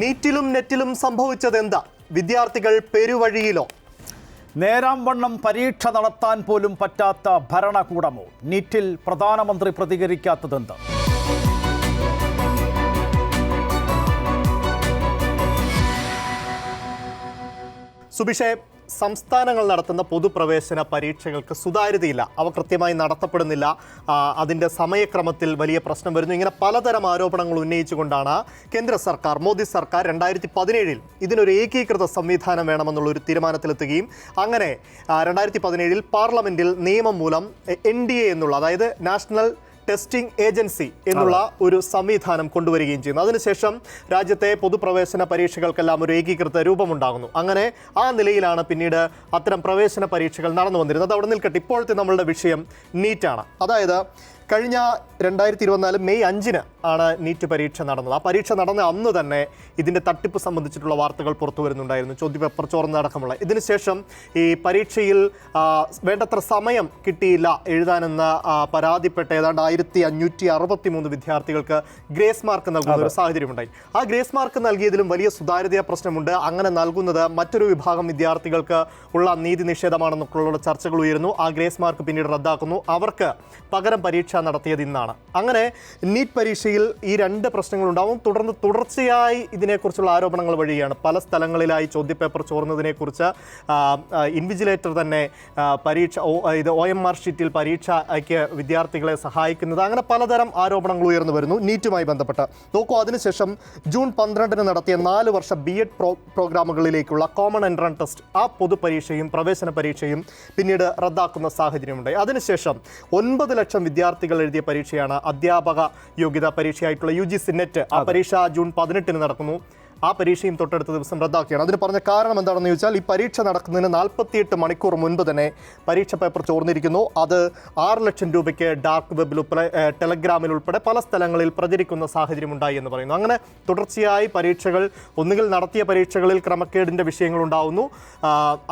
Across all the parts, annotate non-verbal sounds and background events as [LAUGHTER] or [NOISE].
നീറ്റിലും നെറ്റിലും സംഭവിച്ചതെന്താ? വിദ്യാർത്ഥികൾ പെരുവഴിയിലോ? നേരാം വണ്ണം പരീക്ഷ നടത്താൻ പോലും പറ്റാത്ത ഭരണകൂടമോ? നീറ്റിൽ പ്രധാനമന്ത്രി പ്രതികരിക്കാത്തതെന്ത്? സുബിഷെ സംസ്ഥാനങ്ങൾ നടത്തുന്ന പൊതുപ്രവേശന പരീക്ഷകൾക്ക് സുതാര്യതയില്ല. അവ കൃത്യമായി നടത്തപ്പെടുന്നില്ല. അതിന്റെ സമയക്രമത്തിൽ വലിയ പ്രശ്നം വരുന്നു. ഇങ്ങനെ പലതരം ആരോപണങ്ങൾ ഉന്നയിച്ചുകൊണ്ടാണ് കേന്ദ്ര സർക്കാർ മോദി സർക്കാർ രണ്ടായിരത്തി പതിനേഴിൽ ഇതിനൊരു ഏകീകൃത സംവിധാനം വേണമെന്നുള്ള ഒരു തീരുമാനത്തിലെത്തുകയും അങ്ങനെ രണ്ടായിരത്തി പതിനേഴിൽ പാർലമെന്റിൽ നിയമം മൂലം എൻ എന്നുള്ള അതായത് നാഷണൽ ടെസ്റ്റിംഗ് ഏജൻസി എന്നുള്ള ഒരു സംവിധാനം കൊണ്ടുവരികയും ചെയ്യുന്നു. അതിനുശേഷം രാജ്യത്തെ പൊതുപ്രവേശന പരീക്ഷകൾക്കെല്ലാം ഒരു ഏകീകൃത രൂപമുണ്ടാകുന്നു. അങ്ങനെ ആ നിലയിലാണ് പിന്നീട് അത്തരം പ്രവേശന പരീക്ഷകൾ നടന്നു വന്നിരുന്നത് അവിടെ നിൽക്കട്ടെ. ഇപ്പോഴത്തെ നമ്മളുടെ വിഷയം നീറ്റാണ്. അതായത് കഴിഞ്ഞ രണ്ടായിരത്തി ഇരുപത്തിനാല് മെയ് അഞ്ചിന് ആണ് നീറ്റ് പരീക്ഷ നടന്നത്. ആ പരീക്ഷ നടന്ന അന്ന് തന്നെ ഇതിന്റെ തട്ടിപ്പ് സംബന്ധിച്ചിട്ടുള്ള വാർത്തകൾ പുറത്തു വരുന്നുണ്ടായിരുന്നു. ചോദ്യപേപ്പർ ചോർന്നടക്കമുള്ള ഇതിനുശേഷം ഈ പരീക്ഷയിൽ വേണ്ടത്ര സമയം കിട്ടിയില്ല എഴുതാനെന്ന് പരാതിപ്പെട്ട ഏതാണ്ട് ആയിരത്തി അഞ്ഞൂറ്റി അറുപത്തി മൂന്ന് വിദ്യാർത്ഥികൾക്ക് ഗ്രേസ് മാർക്ക് നൽകുന്ന ഒരു സാഹചര്യമുണ്ടായി. ആ ഗ്രേസ് മാർക്ക് നൽകിയതിലും വലിയ സുതാര്യതയ പ്രശ്നമുണ്ട്. അങ്ങനെ നൽകുന്നത് മറ്റൊരു വിഭാഗം വിദ്യാർത്ഥികൾക്ക് ഉള്ള നീതി നിഷേധമാണെന്നൊക്കെയുള്ള ചർച്ചകൾ ഉയരുന്നു. ആ ഗ്രേസ് മാർക്ക് പിന്നീട് റദ്ദാക്കുന്നു. അവർക്ക് പകരം പരീക്ഷ നടത്തിയത് ഇന്നാണ്. അങ്ങനെ നീറ്റ് പരീക്ഷയിൽ ഈ രണ്ട് പ്രശ്നങ്ങളുണ്ടാവും. തുടർന്ന് തുടർച്ചയായി ഇതിനെക്കുറിച്ചുള്ള ആരോപണങ്ങൾ വഴിയാണ് പല സ്ഥലങ്ങളിലായി ചോദ്യപേപ്പർ ചോർന്നതിനെക്കുറിച്ച് ഇൻവിജിലേറ്റർ തന്നെ പരീക്ഷ ഇത് ഒ എം ആർ ഷീറ്റിൽ പരീക്ഷയ്ക്ക് വിദ്യാർത്ഥികളെ സഹായിക്കുന്നത്. അങ്ങനെ പലതരം ആരോപണങ്ങൾ ഉയർന്നു വരുന്നു നീറ്റുമായി ബന്ധപ്പെട്ട്. നോക്കൂ അതിനുശേഷം ജൂൺ പന്ത്രണ്ടിന് നടത്തിയ നാല് വർഷ ബി എഡ് പ്രോ പ്രോഗ്രാമുകളിലേക്കുള്ള കോമൺ എൻട്രൻസ് ടെസ്റ്റ് ആ പൊതുപരീക്ഷയും പ്രവേശന പരീക്ഷയും പിന്നീട് റദ്ദാക്കുന്ന സാഹചര്യമുണ്ടായി. അതിനുശേഷം ഒൻപത് ലക്ഷം വിദ്യാർത്ഥികൾ എഴുതിയ പരീക്ഷയാണ് അധ്യാപക യോഗ്യതാ പരീക്ഷയായിട്ടുള്ള യു ജി സിനെറ്റ് ആ പരീക്ഷ ജൂൺ പതിനെട്ടിന് നടക്കുന്നു. ആ പരീക്ഷയും തൊട്ടടുത്ത ദിവസം റദ്ദാക്കിയാണ്. അതിന് പറഞ്ഞ കാരണം എന്താണെന്ന് ചോദിച്ചാൽ ഈ പരീക്ഷ നടക്കുന്നതിന് നാൽപ്പത്തിയെട്ട് മണിക്കൂർ മുൻപ് തന്നെ പരീക്ഷ പേപ്പർ ചോർന്നിരിക്കുന്നു. അത് ആറ് ലക്ഷം രൂപയ്ക്ക് ഡാർക്ക് വെബിൽ ഉൾപ്പെടെ ടെലഗ്രാമിൽ ഉൾപ്പെടെ പല സ്ഥലങ്ങളിൽ പ്രചരിക്കുന്ന സാഹചര്യം ഉണ്ടായി എന്ന് പറയുന്നു. അങ്ങനെ തുടർച്ചയായി പരീക്ഷകൾ ഒന്നുകിൽ നടത്തിയ പരീക്ഷകളിൽ ക്രമക്കേടിന്റെ വിഷയങ്ങൾ ഉണ്ടാവുന്നു.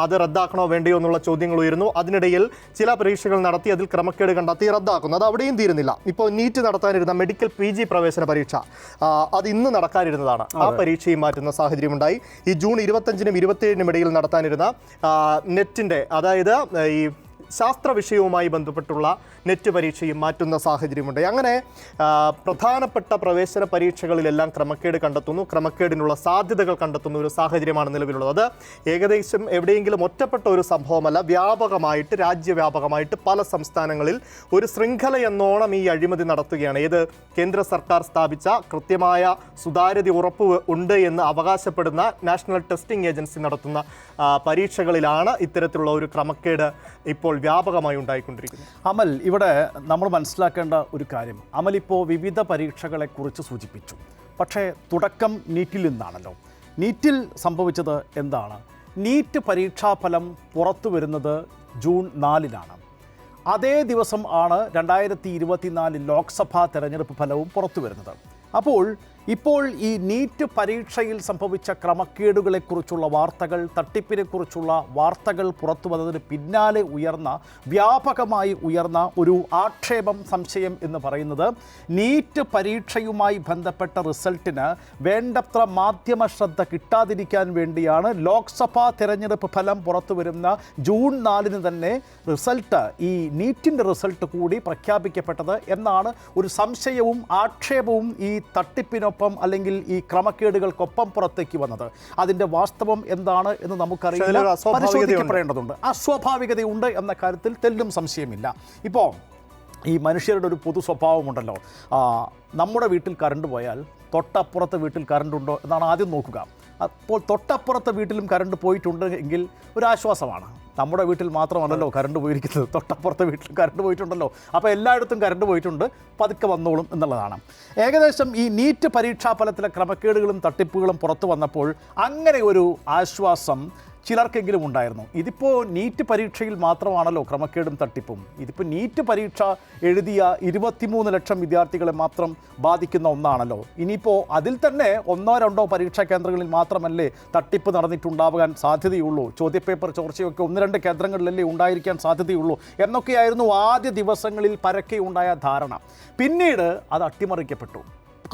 അത് റദ്ദാക്കണോ വേണ്ടയോ എന്നുള്ള ചോദ്യങ്ങൾ ഉയരുന്നു. അതിനിടയിൽ ചില പരീക്ഷകൾ നടത്തി അതിൽ ക്രമക്കേട് കണ്ടെത്തി റദ്ദാക്കുന്നു. അത് അവിടെയും തീരുന്നില്ല. ഇപ്പോൾ നീറ്റ് നടത്താനിരുന്ന മെഡിക്കൽ പി ജി പ്രവേശന പരീക്ഷ അത് ഇന്ന് നടക്കാനിരുന്നതാണ്. ആ പരീക്ഷയും മാറ്റുന്ന സാഹചര്യമുണ്ടായി. ഈ ജൂൺ ഇരുപത്തഞ്ചിനും ഇരുപത്തിയേഴിനും ഇടയിൽ നടത്താനിരുന്ന നെറ്റിന്റെ അതായത് ഈ ശാസ്ത്ര വിഷയവുമായി ബന്ധപ്പെട്ടുള്ള നെറ്റ് പരീക്ഷയും മാറ്റുന്ന സാഹചര്യമുണ്ട്. അങ്ങനെ പ്രധാനപ്പെട്ട പ്രവേശന പരീക്ഷകളിലെല്ലാം ക്രമക്കേട് കണ്ടെത്തുന്നു. ക്രമക്കേടിനുള്ള സാധ്യതകൾ കണ്ടെത്തുന്ന ഒരു സാഹചര്യമാണ് നിലവിലുള്ളത്. അത് ഏകദേശം എവിടെയെങ്കിലും ഒറ്റപ്പെട്ട ഒരു സംഭവമല്ല വ്യാപകമായിട്ട് രാജ്യവ്യാപകമായിട്ട് പല സംസ്ഥാനങ്ങളിൽ ഒരു ശൃംഖല എന്നോണം ഈ അഴിമതി നടത്തുകയാണ്. ഏത് കേന്ദ്ര സർക്കാർ സ്ഥാപിച്ച കൃത്യമായ സുതാര്യത ഉറപ്പ് ഉണ്ട് എന്ന് അവകാശപ്പെടുന്ന നാഷണൽ ടെസ്റ്റിംഗ് ഏജൻസി നടത്തുന്ന പരീക്ഷകളിലാണ് ഇത്തരത്തിലുള്ള ഒരു ക്രമക്കേട് ഇപ്പോൾ വ്യാപകമായി ഉണ്ടായിക്കൊണ്ടിരിക്കുന്നത് അമൽ ഇവിടെ നമ്മൾ മനസ്സിലാക്കേണ്ട ഒരു കാര്യം. അമൽ ഇപ്പോൾ വിവിധ പരീക്ഷകളെക്കുറിച്ച് സൂചിപ്പിച്ചു. പക്ഷേ തുടക്കം നീറ്റിൽ നിന്നാണല്ലോ. നീറ്റിൽ സംഭവിച്ചത് എന്താണ്? നീറ്റ് പരീക്ഷാഫലം പുറത്തു വരുന്നത് ജൂൺ നാലിനാണ്. അതേ ദിവസം ആണ് രണ്ടായിരത്തി ഇരുപത്തിനാല് ലോക്സഭാ തെരഞ്ഞെടുപ്പ് ഫലവും പുറത്തു വരുന്നത്. അപ്പോൾ ഇപ്പോൾ ഈ നീറ്റ് പരീക്ഷയിൽ സംഭവിച്ച ക്രമക്കേടുകളെക്കുറിച്ചുള്ള വാർത്തകൾ തട്ടിപ്പിനെക്കുറിച്ചുള്ള വാർത്തകൾ പുറത്തു വന്നതിന് പിന്നാലെ ഉയർന്ന വ്യാപകമായി ഉയർന്ന ഒരു ആക്ഷേപം സംശയം എന്ന് പറയുന്നത് നീറ്റ് പരീക്ഷയുമായി ബന്ധപ്പെട്ട റിസൾട്ടിന് വേണ്ടത്ര മാധ്യമ ശ്രദ്ധ കിട്ടാതിരിക്കാൻ വേണ്ടിയാണ് ലോക്സഭാ തിരഞ്ഞെടുപ്പ് ഫലം പുറത്തു വരുന്ന ജൂൺ നാലിന് തന്നെ റിസൾട്ട് ഈ നീറ്റിന്റെ റിസൾട്ട് കൂടി പ്രഖ്യാപിക്കപ്പെട്ടത് എന്നാണ് ഒരു സംശയവും ആക്ഷേപവും ഈ തട്ടിപ്പിനൊപ്പം അല്ലെങ്കിൽ ഈ ക്രമക്കേടുകൾക്കൊപ്പം പുറത്തേക്ക് വന്നത്. അതിന്റെ വാസ്തവം എന്താണ് എന്ന് നമുക്കറിയില്ല. പരിശോധിക്കപ്പെടേണ്ടതുണ്ട് അസ്വാഭാവികതയുണ്ട്. എന്ന കാര്യത്തിൽ തെല്ലും സംശയമില്ല. ഇപ്പോൾ ഈ മനുഷ്യരുടെ ഒരു പൊതു സ്വഭാവമുണ്ടല്ലോ. നമ്മുടെ വീട്ടിൽ കറണ്ട് പോയാൽ തൊട്ടപ്പുറത്തെ വീട്ടിൽ കറണ്ട് ഉണ്ടോ എന്നാണ് ആദ്യം നോക്കുക. അപ്പോൾ തൊട്ടപ്പുറത്തെ വീട്ടിലും കറണ്ട് പോയിട്ടുണ്ട് എങ്കിൽ ഒരു ആശ്വാസമാണ്. നമ്മുടെ വീട്ടിൽ മാത്രമല്ലല്ലോ കറണ്ട് പോയിരിക്കുന്നത്. തൊട്ടപ്പുറത്തെ വീട്ടിൽ കറണ്ട് പോയിട്ടുണ്ടല്ലോ. അപ്പോൾ എല്ലായിടത്തും കറണ്ട് പോയിട്ടുണ്ട്. പതുക്കെ വന്നോളും എന്നുള്ളതാണ്. ഏകദേശം ഈ നീറ്റ് പരീക്ഷാ ഫലത്തിലെ ക്രമക്കേടുകളും തട്ടിപ്പുകളും പുറത്തു വന്നപ്പോൾ അങ്ങനെ ഒരു ആശ്വാസം ചിലർക്കെങ്കിലും ഉണ്ടായിരുന്നു. ഇതിപ്പോൾ നീറ്റ് പരീക്ഷയിൽ മാത്രമാണല്ലോ ക്രമക്കേടും തട്ടിപ്പും. ഇതിപ്പോൾ നീറ്റ് പരീക്ഷ എഴുതിയ ഇരുപത്തിമൂന്ന് ലക്ഷം വിദ്യാർത്ഥികളെ മാത്രം ബാധിക്കുന്ന ഒന്നാണല്ലോ. ഇനിയിപ്പോൾ അതിൽ തന്നെ ഒന്നോ രണ്ടോ പരീക്ഷാ കേന്ദ്രങ്ങളിൽ മാത്രമല്ലേ തട്ടിപ്പ് നടന്നിട്ടുണ്ടാവാൻ സാധ്യതയുള്ളൂ. ചോദ്യപേപ്പർ ചോർച്ചയൊക്കെ ഒന്ന് രണ്ട് കേന്ദ്രങ്ങളിലല്ലേ ഉണ്ടായിരിക്കാൻ സാധ്യതയുള്ളൂ എന്നൊക്കെയായിരുന്നു ആദ്യ ദിവസങ്ങളിൽ പരക്കെ ഉണ്ടായ ധാരണ. പിന്നീട് അത് അട്ടിമറിക്കപ്പെട്ടു.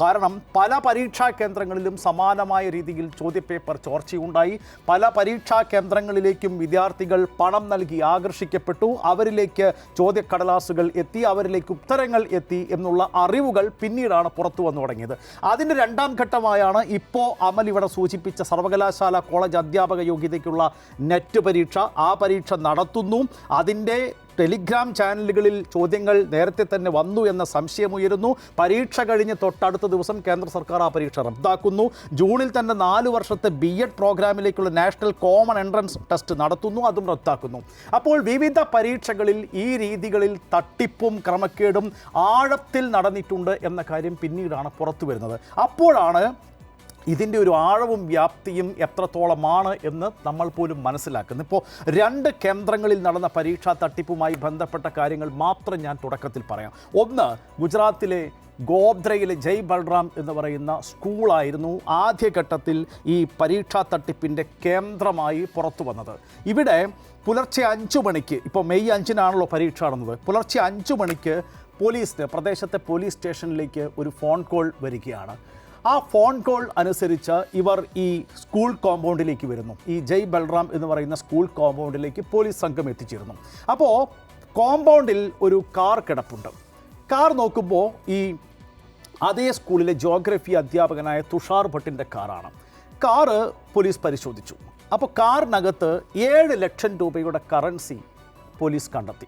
കാരണം പല പരീക്ഷാ കേന്ദ്രങ്ങളിലും സമാനമായ രീതിയിൽ ചോദ്യപേപ്പർ ചോർച്ചയുണ്ടായി. പല പരീക്ഷാ കേന്ദ്രങ്ങളിലേക്കും വിദ്യാർത്ഥികൾ പണം നൽകി ആകർഷിക്കപ്പെട്ടു. അവരിലേക്ക് ചോദ്യക്കടലാസുകൾ എത്തി അവരിലേക്ക് ഉത്തരങ്ങൾ എത്തി എന്നുള്ള അറിവുകൾ പിന്നീടാണ് പുറത്തു വന്നു തുടങ്ങിയത്. അതിന്റെ രണ്ടാം ഘട്ടമായാണ് ഇപ്പോൾ അമൽ ഇവിടെ സൂചിപ്പിച്ച സർവകലാശാല കോളേജ് അധ്യാപക യോഗ്യതയ്ക്കുള്ള നെറ്റ് പരീക്ഷ. ആ പരീക്ഷ നടത്തുന്നു. അതിന്റെ ടെലിഗ്രാം ചാനലുകളിൽ ചോദ്യങ്ങൾ നേരത്തെ തന്നെ വന്നു എന്ന സംശയമുയരുന്നു. പരീക്ഷ കഴിഞ്ഞ് തൊട്ടടുത്ത ദിവസം കേന്ദ്ര സർക്കാർ ആ പരീക്ഷ റദ്ദാക്കുന്നു. ജൂണിൽ തന്നെ നാല് വർഷത്തെ ബി എഡ് പ്രോഗ്രാമിലേക്കുള്ള നാഷണൽ കോമൺ എൻട്രൻസ് ടെസ്റ്റ് നടത്തുന്നു അതും റദ്ദാക്കുന്നു. അപ്പോൾ വിവിധ പരീക്ഷകളിൽ ഈ രീതികളിൽ തട്ടിപ്പും ക്രമക്കേടും ആഴത്തിൽ നടന്നിട്ടുണ്ട് എന്ന കാര്യം പിന്നീടാണ് പുറത്തു വരുന്നത് അപ്പോഴാണ് ഇതിന്റെ ഒരു ആഴവും വ്യാപ്തിയും എത്രത്തോളമാണ് എന്ന് നമ്മൾ പോലും മനസ്സിലാക്കുന്നു. ഇപ്പോൾ രണ്ട് കേന്ദ്രങ്ങളിൽ നടന്ന പരീക്ഷാ തട്ടിപ്പുമായി ബന്ധപ്പെട്ട കാര്യങ്ങൾ മാത്രം ഞാൻ തുടക്കത്തിൽ പറയാം. ഒന്ന് ഗുജറാത്തിലെ ഗോദ്രയിലെ ജയ് ബൽറാം എന്ന് പറയുന്ന സ്കൂളായിരുന്നു ആദ്യഘട്ടത്തിൽ ഈ പരീക്ഷാ തട്ടിപ്പിന്റെ കേന്ദ്രമായി പുറത്തു വന്നത്. ഇവിടെ പുലർച്ചെ അഞ്ചു മണിക്ക് ഇപ്പോൾ മെയ് അഞ്ചിനാണല്ലോ പരീക്ഷ നടന്നത് പുലർച്ചെ അഞ്ചു മണിക്ക് പോലീസിന് പ്രദേശത്തെ പോലീസ് സ്റ്റേഷനിലേക്ക് ഒരു ഫോൺ കോൾ വരികയാണ്. ആ ഫോൺ കോൾ അനുസരിച്ച് ഇവർ ഈ സ്കൂൾ കോമ്പൗണ്ടിലേക്ക് വരുന്നു. ഈ ജയ് ബൽറാം എന്ന് പറയുന്ന സ്കൂൾ കോമ്പൗണ്ടിലേക്ക് പോലീസ് സംഘം എത്തിച്ചേരുന്നു. അപ്പോൾ കോമ്പൗണ്ടിൽ ഒരു കാർ കിടപ്പുണ്ട്. കാർ നോക്കുമ്പോൾ ഈ അതേ സ്കൂളിലെ ജോഗ്രഫി അധ്യാപകനായ തുഷാർ ഭട്ടിന്റെ കാറാണ്. കാറ് പോലീസ് പരിശോധിച്ചു. അപ്പോൾ കാറിനകത്ത് ഏഴ് ലക്ഷം രൂപയുടെ കറൻസി പോലീസ് കണ്ടെത്തി.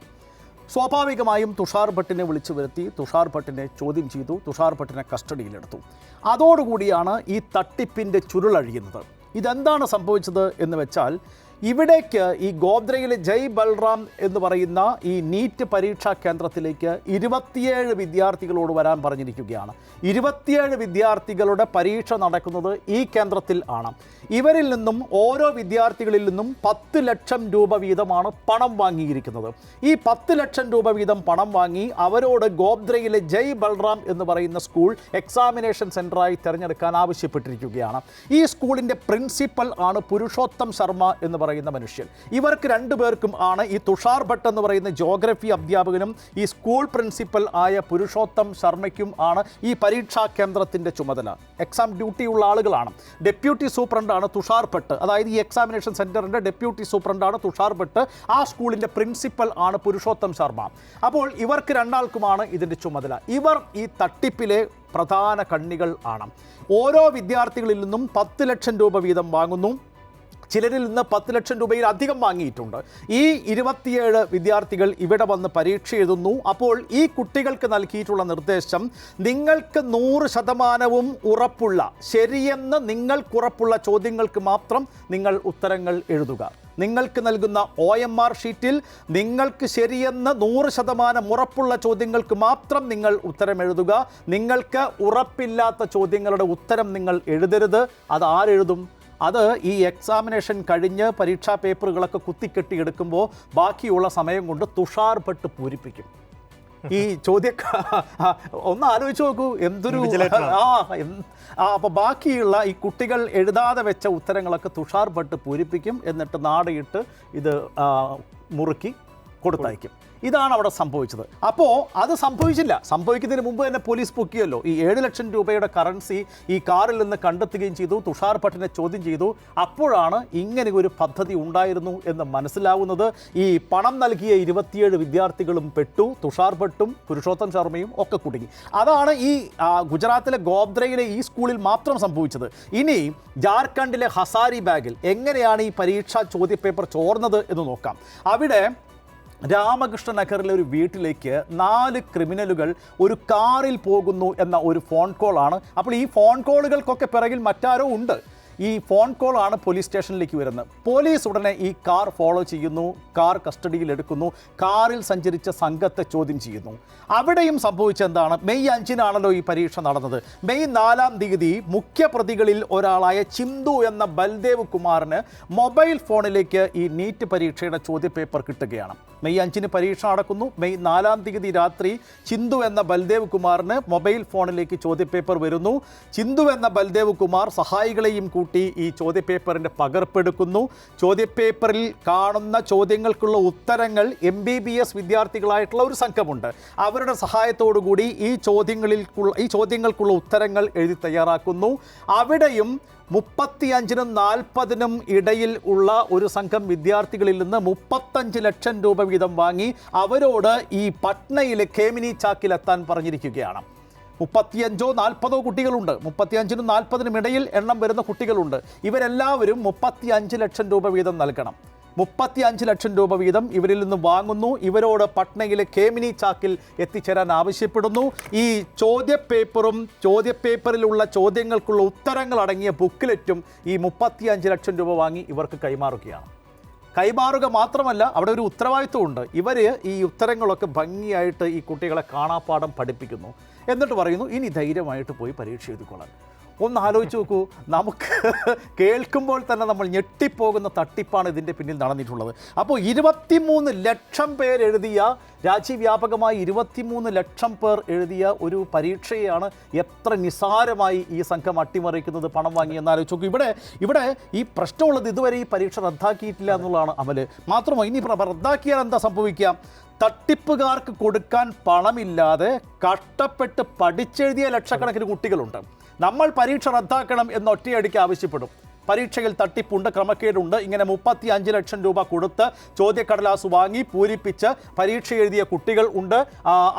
സ്വാഭാവികമായും തുഷാർ ഭട്ടിനെ വിളിച്ചു വരുത്തി തുഷാർ ഭട്ടിനെ ചോദ്യം ചെയ്തു. തുഷാർ ഭട്ടിനെ കസ്റ്റഡിയിലെടുത്തു. അതോടുകൂടിയാണ് ഈ തട്ടിപ്പിന്റെ ചുരുളഴിയുന്നത്. ഇതെന്താണ് സംഭവിച്ചത് എന്ന് വെച്ചാൽ ഇവിടേക്ക് ഈ ഗോദ്രയിലെ ജയ് ബൽറാം എന്ന് പറയുന്ന ഈ നീറ്റ് പരീക്ഷാ കേന്ദ്രത്തിലേക്ക് ഇരുപത്തിയേഴ് വിദ്യാർത്ഥികളോട് വരാൻ പറഞ്ഞിരിക്കുകയാണ്. ഇരുപത്തിയേഴ് വിദ്യാർത്ഥികളുടെ പരീക്ഷ നടക്കുന്നത് ഈ കേന്ദ്രത്തിൽ ആണ്. ഇവരിൽ നിന്നും ഓരോ വിദ്യാർത്ഥികളിൽ നിന്നും പത്ത് ലക്ഷം രൂപ വീതമാണ് പണം വാങ്ങിയിരിക്കുന്നത്. ഈ പത്ത് ലക്ഷം രൂപ വീതം പണം വാങ്ങി അവരോട് ഗോദ്രയിലെ ജയ് ബൽറാം എന്ന് പറയുന്ന സ്കൂൾ എക്സാമിനേഷൻ സെന്ററായി തിരഞ്ഞെടുക്കാൻ ആവശ്യപ്പെട്ടിരിക്കുകയാണ്. ഈ സ്കൂളിന്റെ പ്രിൻസിപ്പൽ ആണ് പുരുഷോത്തം ശർമ്മ എന്ന് പറയുന്ന മനുഷ്യൻ. ഇവർക്ക് രണ്ടുപേർക്കും ആണ് ഈ തുഷാർ ഭട്ട് എന്ന് പറയുന്ന ജോഗ്രഫി അധ്യാപകനും ഈ സ്കൂൾ പ്രിൻസിപ്പൽ ആയ പുരുഷോത്തം ശർമ്മയ്ക്കും ആണ് ഈ പരീക്ഷാ കേന്ദ്രത്തിന്റെ ചുമതല. എക്സാം ഡ്യൂട്ടിയുള്ള ആളുകളാണ്. ഡെപ്യൂട്ടി സൂപ്രണ്ടാണ് തുഷാർ ഭട്ട്. അതായത് ഈ എക്സാമിനേഷൻ സെന്ററിന്റെ ഡെപ്യൂട്ടി സൂപ്രണ്ടാണ് തുഷാർ ഭട്ട്. ആ സ്കൂളിന്റെ പ്രിൻസിപ്പൽ ആണ് പുരുഷോത്തം ശർമ്മ. അപ്പോൾ ഇവർക്ക് രണ്ടാൾക്കുമാണ് ഇതിന്റെ ചുമതല. ഇവർ ഈ തട്ടിപ്പിലെ പ്രധാന കണ്ണികൾ ആണ്. ഓരോ വിദ്യാർത്ഥികളിൽ നിന്നും പത്ത് ലക്ഷം രൂപ വീതം വാങ്ങുന്നു. ചിലരിൽ നിന്ന് പത്ത് ലക്ഷം രൂപയിൽ അധികം വാങ്ങിയിട്ടുണ്ട്. ഈ ഇരുപത്തിയേഴ് വിദ്യാർത്ഥികൾ ഇവിടെ വന്ന് പരീക്ഷ എഴുതുന്നു. അപ്പോൾ ഈ കുട്ടികൾക്ക് നൽകിയിട്ടുള്ള നിർദ്ദേശം നിങ്ങൾക്ക് നൂറ് ശതമാനവും ഉറപ്പുള്ള ശരിയെന്ന് നിങ്ങൾക്കുറപ്പുള്ള ചോദ്യങ്ങൾക്ക് മാത്രം നിങ്ങൾ ഉത്തരങ്ങൾ എഴുതുക. നിങ്ങൾക്ക് നൽകുന്ന ഒ എം ആർ ഷീറ്റിൽ നിങ്ങൾക്ക് ശരിയെന്ന് നൂറ് ശതമാനം ഉറപ്പുള്ള ചോദ്യങ്ങൾക്ക് മാത്രം നിങ്ങൾ ഉത്തരം എഴുതുക. നിങ്ങൾക്ക് ഉറപ്പില്ലാത്ത ചോദ്യങ്ങളുടെ ഉത്തരം നിങ്ങൾ എഴുതരുത്. അത് ആരെഴുതും? അത് ഈ എക്സാമിനേഷൻ കഴിഞ്ഞ് പരീക്ഷാ പേപ്പറുകളൊക്കെ കുത്തിക്കെട്ടി എടുക്കുമ്പോൾ ബാക്കിയുള്ള സമയം കൊണ്ട് തുഷാർപ്പെട്ട് പൂരിപ്പിക്കും. ഈ ചോദ്യ ഒന്ന് ആലോചിച്ച് നോക്കൂ. എന്തൊരു ആ അപ്പോൾ ബാക്കിയുള്ള ഈ കുട്ടികൾ എഴുതാതെ വെച്ച ഉത്തരങ്ങളൊക്കെ തുഷാർപ്പെട്ട് പൂരിപ്പിക്കും. എന്നിട്ട് നാടിയിട്ട് ഇത് മുറുക്കി കൊടുത്തയക്കും. ഇതാണ് അവിടെ സംഭവിച്ചത്. അപ്പോൾ അത് സംഭവിച്ചില്ല. സംഭവിക്കുന്നതിന് മുമ്പ് തന്നെ പോലീസ് പൊക്കിയല്ലോ. ഈ ഏഴ് ലക്ഷം രൂപയുടെ കറൻസി ഈ കാറിൽ നിന്ന് കണ്ടെത്തുകയും ചെയ്തു തുഷാർ ഭട്ടിനെ ചോദ്യം ചെയ്തു. അപ്പോഴാണ് ഇങ്ങനെ ഒരു പദ്ധതി ഉണ്ടായിരുന്നു എന്ന് മനസ്സിലാവുന്നത്. ഈ പണം നൽകിയ ഇരുപത്തിയേഴ് വിദ്യാർത്ഥികളും പെട്ടു. തുഷാർ ഭട്ടും പുരുഷോത്തം ശർമ്മയും ഒക്കെ കുടുങ്ങി. അതാണ് ഈ ഗുജറാത്തിലെ ഗോദ്രയിലെ ഈ സ്കൂളിൽ മാത്രം സംഭവിച്ചത്. ഇനി ജാർഖണ്ഡിലെ ഹസാരി ബാഗിൽ എങ്ങനെയാണ് ഈ പരീക്ഷാ ചോദ്യപേപ്പർ ചോർന്നത് എന്ന് നോക്കാം. അവിടെ രാമകൃഷ്ണ നഗറിലെ ഒരു വീട്ടിലേക്ക് നാല് ക്രിമിനലുകൾ ഒരു കാറിൽ പോകുന്നു എന്ന ഒരു ഫോൺ കോളാണ്. അപ്പോൾ ഈ ഫോൺ കോളുകൾക്കൊക്കെ പിറകിൽ മറ്റാരോ ഉണ്ട്. ഈ ഫോൺ കോൾ ആണ് പോലീസ് സ്റ്റേഷനിലേക്ക് വരുന്നത്. പോലീസ് ഉടനെ ഈ കാർ ഫോളോ ചെയ്യുന്നു കാർ കസ്റ്റഡിയിൽ എടുക്കുന്നു കാറിൽ സഞ്ചരിച്ച സംഘത്തെ ചോദ്യം ചെയ്യുന്നു. അവിടെയും സംഭവിച്ചെന്താണ് മെയ് അഞ്ചിനാണല്ലോ ഈ പരീക്ഷ നടന്നത്. മെയ് നാലാം തീയതി മുഖ്യപ്രതികളിൽ ഒരാളായ ചിന്തു എന്ന ബൽദേവ് കുമാറിന് മൊബൈൽ ഫോണിലേക്ക് ഈ നീറ്റ് പരീക്ഷയുടെ ചോദ്യപേപ്പർ കിട്ടുകയാണ്. മെയ് അഞ്ചിന് പരീക്ഷ നടക്കുന്നു. മെയ് നാലാം തീയതി രാത്രി ചിന്തു എന്ന ബൽദേവ് കുമാറിന് മൊബൈൽ ഫോണിലേക്ക് ചോദ്യപേപ്പർ വരുന്നു. ചിന്തു എന്ന ബൽദേവ് കുമാർ സഹായികളെയും കൂട്ടി കൂട്ടി ഈ ചോദ്യപേപ്പറിന്റെ പകർപ്പെടുക്കുന്നു. ചോദ്യപേപ്പറിൽ കാണുന്ന ചോദ്യങ്ങൾക്കുള്ള ഉത്തരങ്ങൾ എം ബി ബി എസ് വിദ്യാർത്ഥികളായിട്ടുള്ള ഒരു സംഘമുണ്ട്. അവരുടെ സഹായത്തോടു കൂടി ഈ ചോദ്യങ്ങളിൽ ഈ ചോദ്യങ്ങൾക്കുള്ള ഉത്തരങ്ങൾ എഴുതി തയ്യാറാക്കുന്നു. അവിടെയും മുപ്പത്തിയഞ്ചിനും നാൽപ്പതിനും ഇടയിൽ ഉള്ള ഒരു സംഘം വിദ്യാർത്ഥികളിൽ നിന്ന് മുപ്പത്തഞ്ച് ലക്ഷം രൂപ വീതം വാങ്ങി അവരോട് ഈ പട്നയിലെ കേമിനി ചാക്കിലെത്താൻ പറഞ്ഞിരിക്കുകയാണ്. മുപ്പത്തിയഞ്ചോ നാൽപ്പതോ കുട്ടികളുണ്ട്. മുപ്പത്തിയഞ്ചിനും നാൽപ്പതിനും ഇടയിൽ എണ്ണം വരുന്ന കുട്ടികളുണ്ട്. ഇവരെല്ലാവരും മുപ്പത്തി അഞ്ച് ലക്ഷം രൂപ വീതം നൽകണം. മുപ്പത്തി അഞ്ച് ലക്ഷം രൂപ വീതം ഇവരിൽ നിന്ന് വാങ്ങുന്നു. ഇവരോട് പട്നയിലെ കേമിനി ചാക്കിൽ എത്തിച്ചേരാൻ ആവശ്യപ്പെടുന്നു. ഈ ചോദ്യപേപ്പറും ചോദ്യപേപ്പറിലുള്ള ചോദ്യങ്ങൾക്കുള്ള ഉത്തരങ്ങൾ അടങ്ങിയ ബുക്കിലെറ്റും ഈ മുപ്പത്തി അഞ്ച് ലക്ഷം രൂപ വാങ്ങി ഇവർക്ക് കൈമാറുകയാണ്. കൈമാറുക മാത്രമല്ല അവിടെ ഒരു ഉത്തരവാദിത്വമുണ്ട്. ഇവർ ഈ ഉത്തരങ്ങളൊക്കെ ഭംഗിയായിട്ട് ഈ കുട്ടികളെ കാണാപ്പാഠം പഠിപ്പിക്കുന്നു. എന്നിട്ട് പറയുന്നു ഇനി ധൈര്യമായിട്ട് പോയി പരീക്ഷ എഴുതിക്കൊള്ളാൻ ഒന്ന് ആലോചിച്ച് നോക്കൂ. നമുക്ക് [LAUGHS] കേൾക്കുമ്പോൾ തന്നെ നമ്മൾ ഞെട്ടിപ്പോകുന്ന തട്ടിപ്പാണ് ഇതിന്റെ പിന്നിൽ നടന്നിട്ടുള്ളത്. അപ്പോൾ ഇരുപത്തിമൂന്ന് ലക്ഷം പേർ എഴുതിയ രാജ്യവ്യാപകമായി ഇരുപത്തിമൂന്ന് ലക്ഷം പേർ എഴുതിയ ഒരു പരീക്ഷയാണ് എത്ര നിസാരമായി ഈ സംഘം അട്ടിമറിക്കുന്നത് പണം വാങ്ങി എന്നാലോചിച്ച് നോക്കൂ. ഇവിടെ ഇവിടെ ഈ പ്രശ്നമുള്ളത് ഇതുവരെ ഈ പരീക്ഷ റദ്ദാക്കിയിട്ടില്ല എന്നുള്ളതാണ് അമൽ. മാത്രമോ ഇനി റദ്ദാക്കിയാൽ എന്താ സംഭവിക്കാം? തട്ടിപ്പുകാർക്ക് കൊടുക്കാൻ പണമില്ലാതെ കഷ്ടപ്പെട്ട് പഠിച്ചെഴുതിയ ലക്ഷക്കണക്കിന് കുട്ടികളുണ്ട്. നമ്മൾ പരീക്ഷ റദ്ദാക്കണം എന്ന് ഒറ്റയടിക്ക് ആവശ്യപ്പെടും. പരീക്ഷയിൽ തട്ടിപ്പുണ്ട് ക്രമക്കേടുണ്ട്. ഇങ്ങനെ മുപ്പത്തി അഞ്ച് ലക്ഷം രൂപ കൊടുത്ത് ചോദ്യക്കടലാസ് വാങ്ങി പൂരിപ്പിച്ച് പരീക്ഷ എഴുതിയ കുട്ടികൾ ഉണ്ട്.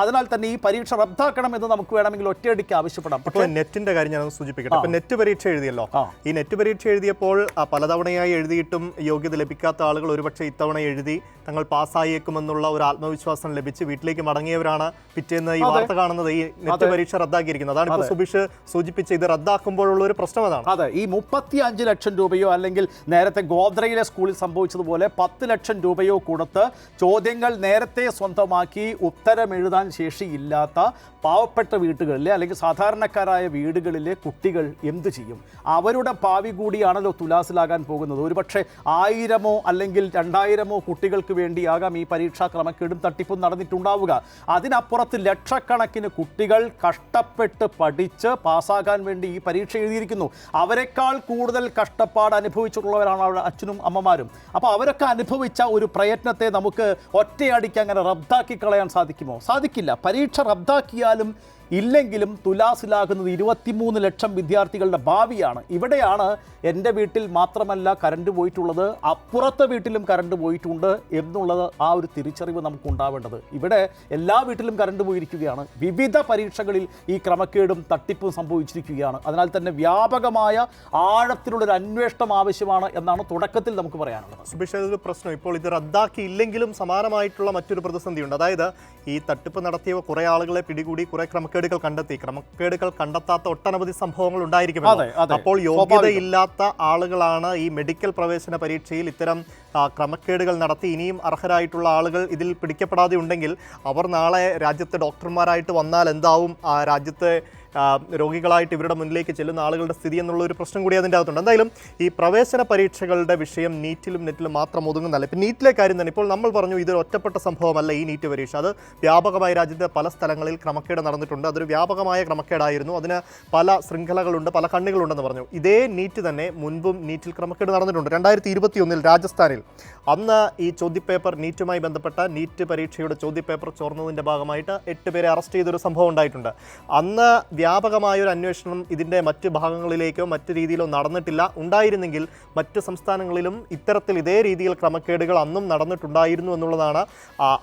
അതിനാൽ തന്നെ ഈ പരീക്ഷ റദ്ദാക്കണം എന്ന് നമുക്ക് വേണമെങ്കിൽ ഒറ്റയടിക്ക് ആവശ്യപ്പെടാം. പക്ഷേ നെറ്റിന്റെ കാര്യം ഞാൻ സൂചിപ്പിക്കട്ടെ. അപ്പൊ നെറ്റ് പരീക്ഷ എഴുതിയല്ലോ. ഈ നെറ്റ് പരീക്ഷ എഴുതിയപ്പോൾ പലതവണയായി എഴുതിയിട്ടും യോഗ്യത ലഭിക്കാത്ത ആളുകൾ ഒരുപക്ഷെ ഇത്തവണ എഴുതി തങ്ങൾ പാസ്സായേക്കുമെന്നുള്ള ഒരു ആത്മവിശ്വാസം ലഭിച്ച് വീട്ടിലേക്ക് മടങ്ങിയവരാണ് പിറ്റേന്ന് ഈ വാർത്ത കാണുന്നത് ഈ നെറ്റ് പരീക്ഷ റദ്ദാക്കിയിരിക്കുന്നത്. അതാണ് ഇപ്പോൾ സുബിഷ് സൂചിപ്പിച്ച ഇത് റദ്ദാക്കുമ്പോഴുള്ള ഒരു പ്രശ്നം അതാണ്. അതെ. ഈ മുപ്പത്തി അഞ്ച് ലക്ഷം രൂപയോ അല്ലെങ്കിൽ നേരത്തെ ഗോദ്രയിലെ സ്കൂളിൽ സംഭവിച്ചതുപോലെ പത്ത് ലക്ഷം രൂപയോ കൊടുത്ത് ചോദ്യങ്ങൾ നേരത്തെ സ്വന്തമാക്കി ഉത്തരം എഴുതാൻ ശേഷിയില്ലാത്ത പാവപ്പെട്ട വീട്ടുകളിലെ അല്ലെങ്കിൽ സാധാരണക്കാരായ വീടുകളിലെ കുട്ടികൾ എന്തു ചെയ്യും? അവരുടെ ഭാവി കൂടിയാണല്ലോ തുലാസിലാകാൻ പോകുന്നത്. ഒരുപക്ഷെ ആയിരമോ അല്ലെങ്കിൽ രണ്ടായിരമോ കുട്ടികൾക്ക് വേണ്ടിയാകാം ഈ പരീക്ഷാ ക്രമക്കേടും തട്ടിപ്പും നടന്നിട്ടുണ്ടാവുക. അതിനപ്പുറത്ത് ലക്ഷക്കണക്കിന് കുട്ടികൾ കഷ്ടപ്പെട്ട് പഠിച്ച് പാസ്സാകാൻ വേണ്ടി ഈ പരീക്ഷ എഴുതിയിരിക്കുന്നു. അവരെക്കാൾ കൂടുതൽ കഷ്ടപ്പാട് അനുഭവിച്ചിട്ടുള്ളവരാണ് അവരുടെ അച്ഛനും അമ്മമാരും. അപ്പോൾ അവരൊക്കെ അനുഭവിച്ച ഒരു പ്രയത്നത്തെ നമുക്ക് ഒറ്റയടിക്ക് അങ്ങനെ റദ്ദാക്കി കളയാൻ സാധിക്കുമോ? സാധിക്കില്ല. പരീക്ഷ റദ്ദാക്കിയാലും ഇല്ലെങ്കിലും തുലാസിലാകുന്നത് ഇരുപത്തിമൂന്ന് ലക്ഷം വിദ്യാർത്ഥികളുടെ ഭാവിയാണ്. ഇവിടെയാണ് എന്റെ വീട്ടിൽ മാത്രമല്ല കറണ്ട് പോയിട്ടുള്ളത്. അപ്പുറത്തെ വീട്ടിലും കറണ്ട് പോയിട്ടുണ്ട് എന്നുള്ളത് ആ ഒരു തിരിച്ചറിവ് നമുക്ക് ഉണ്ടാവേണ്ടത് ഇവിടെ എല്ലാ വീട്ടിലും കറണ്ട് പോയിരിക്കുകയാണ്. വിവിധ പരീക്ഷകളിൽ ഈ ക്രമക്കേടും തട്ടിപ്പും സംഭവിച്ചിരിക്കുകയാണ്. അതിനാൽ തന്നെ വ്യാപകമായ ആഴത്തിലുള്ളൊരു അന്വേഷണം ആവശ്യമാണ് എന്നാണ് തുടക്കത്തിൽ നമുക്ക് പറയാനുള്ളത്. സുബിഷ് പ്രശ്നം. ഇപ്പോൾ ഇത് റദ്ദാക്കിയില്ലെങ്കിലും സമാനമായിട്ടുള്ള മറ്റൊരു പ്രതിസന്ധിയുണ്ട്. അതായത് ഈ തട്ടിപ്പ് നടത്തിയ കുറേ ആളുകളെ പിടികൂടി കുറെ ക്രമക്കേടുകൾ കണ്ടെത്തി ക്രമക്കേടുകൾ കണ്ടെത്താത്ത ഒട്ടനവധി സംഭവങ്ങൾ ഉണ്ടായിരിക്കും ഉണ്ടായിരിക്കുമല്ലോ. അപ്പോൾ യോഗ്യതയില്ലാത്ത ആളുകളാണ് ഈ മെഡിക്കൽ പ്രവേശന പരീക്ഷയിൽ ഇത്തരം ക്രമക്കേടുകൾ നടത്തി. ഇനിയും അർഹരായിട്ടുള്ള ആളുകൾ ഇതിൽ പിടിക്കപ്പെടാതെ ഉണ്ടെങ്കിൽ അവർ നാളെ രാജ്യത്തെ ഡോക്ടർമാരായിട്ട് വന്നാൽ എന്താവും? രാജ്യത്തെ രോഗികളായിട്ട് ഇവരുടെ മുന്നിലേക്ക് ചെല്ലുന്ന ആളുകളുടെ സ്ഥിതി എന്നുള്ള ഒരു പ്രശ്നം കൂടി അതിന്റെ അകത്തുണ്ട്. എന്തായാലും ഈ പ്രവേശന പരീക്ഷകളുടെ വിഷയം നീറ്റിലും നെറ്റിലും മാത്രം ഒതുങ്ങുന്നല്ല ഇപ്പം നീറ്റിലെ കാര്യം തന്നെ ഇപ്പോൾ നമ്മൾ പറഞ്ഞു ഇതൊരു ഒറ്റപ്പെട്ട സംഭവമല്ല ഈ നീറ്റ് പരീക്ഷ. അത് വ്യാപകമായി രാജ്യത്തെ പല സ്ഥലങ്ങളിൽ ക്രമക്കേട് നടന്നിട്ടുണ്ട്. അതൊരു വ്യാപകമായ ക്രമക്കേടായിരുന്നു. അതിന് പല ശൃംഖലകളുണ്ട് പല കണ്ണികളുണ്ടെന്ന് പറഞ്ഞു. ഇതേ നീറ്റ് തന്നെ മുൻപും നീറ്റിൽ ക്രമക്കേട് നടന്നിട്ടുണ്ട്. രണ്ടായിരത്തി ഇരുപത്തി ഒന്നിൽ രാജസ്ഥാനിൽ അന്ന് ഈ ചോദ്യപേപ്പർ നീറ്റുമായി ബന്ധപ്പെട്ട നീറ്റ് പരീക്ഷയുടെ ചോദ്യപേപ്പർ ചോർന്നതിന്റെ ഭാഗമായിട്ട് എട്ട് പേരെ അറസ്റ്റ് ചെയ്തൊരു സംഭവം ഉണ്ടായിട്ടുണ്ട്. അന്ന് വ്യാപകമായ ഒരു അന്വേഷണം ഇതിന്റെ മറ്റ് ഭാഗങ്ങളിലേക്കോ മറ്റ് രീതിയിലോ നടന്നിട്ടില്ല. ഉണ്ടായിരുന്നെങ്കിൽ മറ്റ് സംസ്ഥാനങ്ങളിലും ഇത്തരത്തിൽ ഇതേ രീതിയിൽ ക്രമക്കേടുകൾ അന്നും നടന്നിട്ടുണ്ടായിരുന്നു എന്നുള്ളതാണ്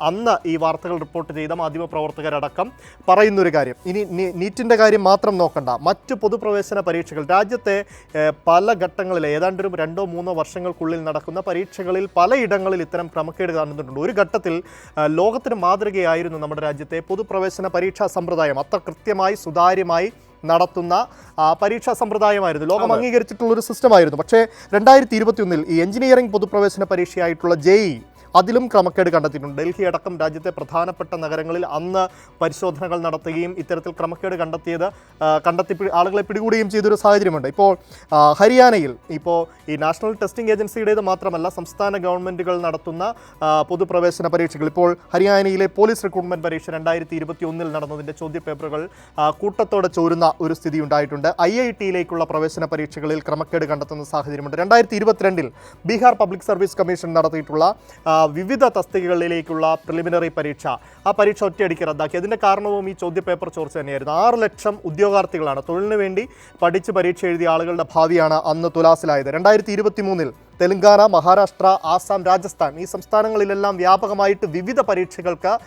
അന്ന് ഈ വാർത്തകൾ റിപ്പോർട്ട് ചെയ്ത മാധ്യമപ്രവർത്തകരടക്കം പറയുന്നൊരു കാര്യം. ഇനി നീറ്റിന്റെ കാര്യം മാത്രം നോക്കണ്ട. മറ്റ് പൊതുപ്രവേശന പരീക്ഷകൾ രാജ്യത്തെ പല ഘട്ടങ്ങളിൽ ഏതാണ്ട് ഒരു രണ്ടോ മൂന്നോ വർഷങ്ങൾക്കുള്ളിൽ നടക്കുന്ന പരീക്ഷകളിൽ പലയിടങ്ങളിൽ ഇത്തരം ക്രമക്കേട് കാണുന്നുണ്ട് ഒരു ഘട്ടത്തിൽ ലോകത്തിന് മാതൃകയായിരുന്നു നമ്മുടെ രാജ്യത്തെ പൊതുപ്രവേശന പരീക്ഷാ സമ്പ്രദായം അത്ര കൃത്യമായി സുതാര്യമായി നടത്തുന്ന പരീക്ഷാ സമ്പ്രദായമായിരുന്നു. ലോകം അംഗീകരിച്ചിട്ടുള്ള ഒരു സിസ്റ്റമായിരുന്നു പക്ഷേ രണ്ടായിരത്തി ഇരുപത്തിയൊന്നിൽ ഈ എഞ്ചിനീയറിംഗ് പൊതുപ്രവേശന പരീക്ഷയായിട്ടുള്ള ജെഇ അതിലും ക്രമക്കേട് കണ്ടെത്തിയിട്ടുണ്ട്. ഡൽഹി അടക്കം രാജ്യത്തെ പ്രധാനപ്പെട്ട നഗരങ്ങളിൽ അന്ന് പരിശോധനകൾ നടത്തുകയും ഇത്തരത്തിൽ ക്രമക്കേട് കണ്ടെത്തിയത് കണ്ടെത്തി ആളുകളെ പിടികൂടുകയും ചെയ്തൊരു സാഹചര്യമുണ്ട്. ഇപ്പോൾ ഹരിയാനയിൽ ഇപ്പോൾ ഈ നാഷണൽ ടെസ്റ്റിംഗ് ഏജൻസിയുടേത് മാത്രമല്ല സംസ്ഥാന ഗവൺമെന്റുകൾ നടത്തുന്ന പൊതുപ്രവേശന പരീക്ഷകൾ. ഇപ്പോൾ ഹരിയാനയിലെ പോലീസ് റിക്രൂട്ട്മെന്റ് പരീക്ഷ രണ്ടായിരത്തി ഇരുപത്തി ഒന്നിൽ നടന്നതിന്റെ ചോദ്യപേപ്പറുകൾ കൂട്ടത്തോടെ ചോരുന്ന ഒരു സ്ഥിതി ഉണ്ടായിട്ടുണ്ട്. ഐ ഐ ടിയിലേക്കുള്ള പ്രവേശന പരീക്ഷകളിൽ ക്രമക്കേട് കണ്ടെത്തുന്ന സാഹചര്യമുണ്ട്. രണ്ടായിരത്തി ഇരുപത്തിരണ്ടിൽ ബീഹാർ പബ്ലിക് സർവീസ് കമ്മീഷൻ നടത്തിയിട്ടുള്ള വിവിധ തസ്തികകളിലേക്കുള്ള പ്രിലിമിനറി പരീക്ഷ. ആ പരീക്ഷ ഒറ്റയടിക്ക് റദ്ദാക്കി. അതിന്റെ കാരണവും ഈ ചോദ്യപേപ്പർ ചോർച്ച തന്നെയായിരുന്നു. ആറ് ലക്ഷം ഉദ്യോഗാർത്ഥികളാണ് തൊഴിലിന് വേണ്ടി പഠിച്ച് പരീക്ഷ എഴുതിയ ആളുകളുടെ ഭാവിയാണ് അന്ന് തുലാസിലായത്. രണ്ടായിരത്തി ഇരുപത്തി മൂന്നിൽ തെലങ്കാന മഹാരാഷ്ട്ര ആസാം രാജസ്ഥാൻ ഈ സംസ്ഥാനങ്ങളിലെല്ലാം വ്യാപകമായിട്ട് വിവിധ പരീക്ഷകൾക്ക്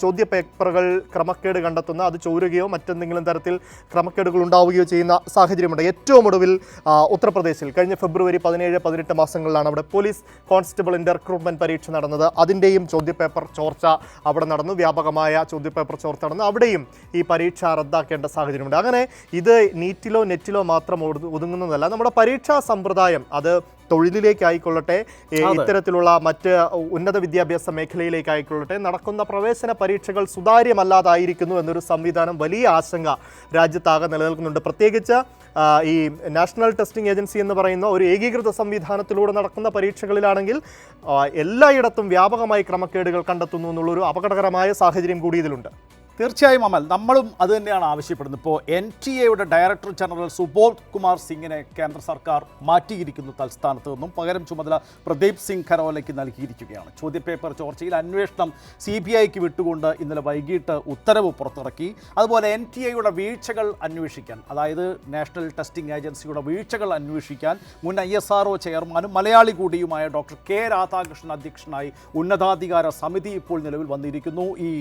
ചോദ്യപേപ്പറുകൾ ക്രമക്കേട് കണ്ടെത്തുന്ന അത് ചോരുകയോ മറ്റെന്തെങ്കിലും തരത്തിൽ ക്രമക്കേടുകൾ ഉണ്ടാവുകയോ ചെയ്യുന്ന സാഹചര്യമുണ്ട്. ഏറ്റവും ഒടുവിൽ ഉത്തർപ്രദേശിൽ കഴിഞ്ഞ ഫെബ്രുവരി പതിനേഴ് പതിനെട്ട് മാസങ്ങളിലാണ് അവിടെ പോലീസ് കോൺസ്റ്റബിളിന്റെ റിക്രൂട്ട്മെന്റ് പരീക്ഷ നടന്നത്. അതിന്റെയും ചോദ്യപേപ്പർ ചോർച്ച അവിടെ നടന്നു. വ്യാപകമായ ചോദ്യപേപ്പർ ചോർച്ച നടന്നു. അവിടെയും ഈ പരീക്ഷ റദ്ദാക്കേണ്ട സാഹചര്യമുണ്ട്. അങ്ങനെ ഇത് നീറ്റിലോ നെറ്റിലോ മാത്രം ഒതു- ഒതുങ്ങുന്നതല്ല. നമ്മുടെ പരീക്ഷാ സമ്പ്രദായം അത് തൊഴിലിലേക്കായിക്കൊള്ളട്ടെ. ഇത്തരത്തിലുള്ള മറ്റ് ഉന്നത വിദ്യാഭ്യാസ മേഖലയിലേക്കായിക്കൊള്ളട്ടെ നടക്കുന്ന പ്രവേശന പരീക്ഷകൾ സുതാര്യമല്ലാതായിരിക്കുന്നു എന്നൊരു സംവിധാനം വലിയ ആശങ്ക രാജ്യത്താകെ നിലനിൽക്കുന്നുണ്ട് പ്രത്യേകിച്ച് ഈ നാഷണൽ ടെസ്റ്റിംഗ് ഏജൻസി എന്ന് പറയുന്ന ഒരു ഏകീകൃത സംവിധാനത്തിലൂടെ നടക്കുന്ന പരീക്ഷകളിലാണെങ്കിൽ എല്ലായിടത്തും വ്യാപകമായി ക്രമക്കേടുകൾ കണ്ടെത്തുന്നു എന്നുള്ളൊരു അപകടകരമായ സാഹചര്യം കൂടി ഇതിലുണ്ട് തീർച്ചയായും അമൽ നമ്മളും അത് തന്നെയാണ് ആവശ്യപ്പെടുന്നത്. ഇപ്പോൾ എൻ ടി എയുടെ ഡയറക്ടർ ജനറൽ സുബോധ് കുമാർ സിംഗിനെ കേന്ദ്ര സർക്കാർ മാറ്റിയിരിക്കുന്നു തൽസ്ഥാനത്ത് നിന്നും. പകരം ചുമതല പ്രദീപ് സിംഗ് ഖരോലയ്ക്ക് നൽകിയിരിക്കുകയാണ്. ചോദ്യപേപ്പർ ചോർച്ചയിൽ അന്വേഷണം സി ബി ഐക്ക് വിട്ടുകൊണ്ട് ഇന്നലെ വൈകിട്ട് ഉത്തരവ് പുറത്തിറക്കി. അതുപോലെ എൻ ടി എയുടെ വീഴ്ചകൾ അന്വേഷിക്കാൻ അതായത് നാഷണൽ ടെസ്റ്റിംഗ് ഏജൻസിയുടെ വീഴ്ചകൾ അന്വേഷിക്കാൻ മുൻ ഐ എസ് ആർ ചെയർമാനും മലയാളി കൂടിയുമായ ഡോക്ടർ കെ രാധാകൃഷ്ണൻ അധ്യക്ഷനായി ഉന്നതാധികാര സമിതി ഇപ്പോൾ നിലവിൽ വന്നിരിക്കുന്നു. ഈ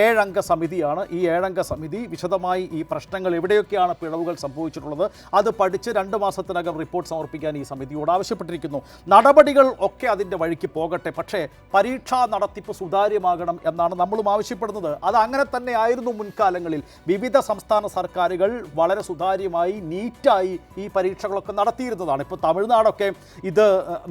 ഏഴംഗ സമിതിയാണ് ഈ ഏഴംഗ സമിതി. വിശദമായി ഈ പ്രശ്നങ്ങൾ എവിടെയൊക്കെയാണ് പിഴവുകൾ സംഭവിച്ചിട്ടുള്ളത് അത് പഠിച്ച് രണ്ട് മാസത്തിനകം റിപ്പോർട്ട് സമർപ്പിക്കാൻ ഈ സമിതിയോട് ആവശ്യപ്പെട്ടിരിക്കുന്നു. നടപടികൾ ഒക്കെ അതിന്റെ വഴിക്ക് പോകട്ടെ പക്ഷേ പരീക്ഷാ നടത്തിപ്പ് സുതാര്യമാകണം എന്നാണ് നമ്മളും ആവശ്യപ്പെടുന്നത്. അത് അങ്ങനെ തന്നെ ആയിരുന്നു മുൻകാലങ്ങളിൽ. വിവിധ സംസ്ഥാന സർക്കാരുകൾ വളരെ സുതാര്യമായി നീറ്റായി ഈ പരീക്ഷകളൊക്കെ നടത്തിയിരുന്നതാണ്. ഇപ്പോൾ തമിഴ്നാടൊക്കെ ഇത്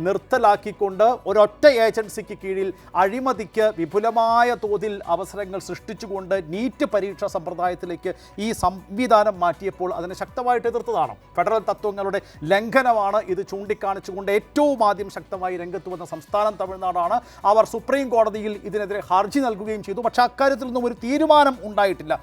നിർത്തലാക്കിക്കൊണ്ട് ഒരൊറ്റ ഏജൻസിക്ക് കീഴിൽ അഴിമതിക്ക് വിപുലമായ തോതിൽ അവസരങ്ങൾ സൃഷ്ടിച്ചുകൊണ്ട് നീറ്റ് പരീക്ഷാ സമ്പ്രദായത്തിലേക്ക് ഈ സംവിധാനം മാറ്റിയപ്പോൾ അതിനെ ശക്തമായിട്ട് എതിർത്തതാണ്. ഫെഡറൽ തത്വങ്ങളുടെ ലംഘനമാണ് ഇത് ചൂണ്ടിക്കാണിച്ചുകൊണ്ട് ഏറ്റവും ആദ്യം ശക്തമായി രംഗത്ത് വന്ന സംസ്ഥാനം തമിഴ്നാടാണ്. അവർ സുപ്രീം കോടതിയിൽ ഇതിനെതിരെ ഹർജി നൽകുകയും ചെയ്തു. പക്ഷേ അക്കാര്യത്തിൽ നിന്നും ഒരു തീരുമാനം ഉണ്ടായിട്ടില്ല.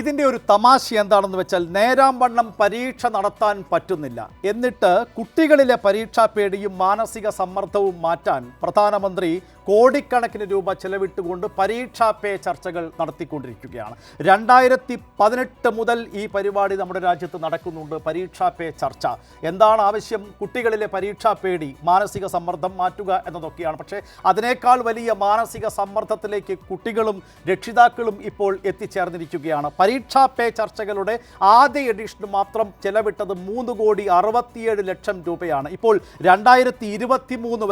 ഇതിന്റെ ഒരു തമാശ എന്താണെന്ന് വെച്ചാൽ നേരാം വണ്ണം പരീക്ഷ നടത്താൻ പറ്റുന്നില്ല. എന്നിട്ട് കുട്ടികളിലെ പരീക്ഷാ പേടിയും മാനസിക സമ്മർദ്ദവും മാറ്റാൻ പ്രധാനമന്ത്രി കോടിക്കണക്കിന് രൂപ ചെലവിട്ടുകൊണ്ട് പരീക്ഷാ പേ ചർച്ചകൾ നടത്തിക്കൊണ്ടിരിക്കുകയാണ്. രണ്ടായിരത്തി പതിനെട്ട് മുതൽ ഈ പരിപാടി നമ്മുടെ രാജ്യത്ത് നടക്കുന്നുണ്ട്. പരീക്ഷാ പേ ചർച്ച. എന്താണ് ആവശ്യം? കുട്ടികളിലെ പരീക്ഷാ പേടി മാനസിക സമ്മർദ്ദം മാറ്റുക എന്നതൊക്കെയാണ്. പക്ഷേ അതിനേക്കാൾ വലിയ മാനസിക സമ്മർദ്ദത്തിലേക്ക് കുട്ടികളും രക്ഷിതാക്കളും ഇപ്പോൾ എത്തിച്ചേർന്നിരിക്കുകയാണ്. പരീക്ഷാ പേ ചർച്ചകളുടെ ആദ്യ എഡിഷന് മാത്രം ചെലവിട്ടത് മൂന്ന് കോടി അറുപത്തിയേഴ് ലക്ഷം രൂപയാണ്. ഇപ്പോൾ രണ്ടായിരത്തി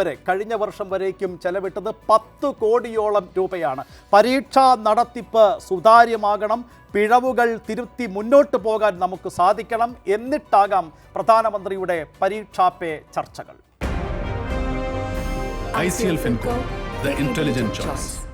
വരെ കഴിഞ്ഞ വർഷം വരേക്കും ചെലവിട്ടത് പത്ത് കോടിയോളം രൂപയാണ്. പരീക്ഷാ നടത്തിപ്പ് സുതാര്യമാകണം. പിഴവുകൾ തിരുത്തി മുന്നോട്ട് പോകാൻ നമുക്ക് സാധിക്കണം. എന്നിട്ടാകാം പ്രധാനമന്ത്രിയുടെ പരീക്ഷാ പേ ചർച്ചകൾ. I C L Fincorp the choice.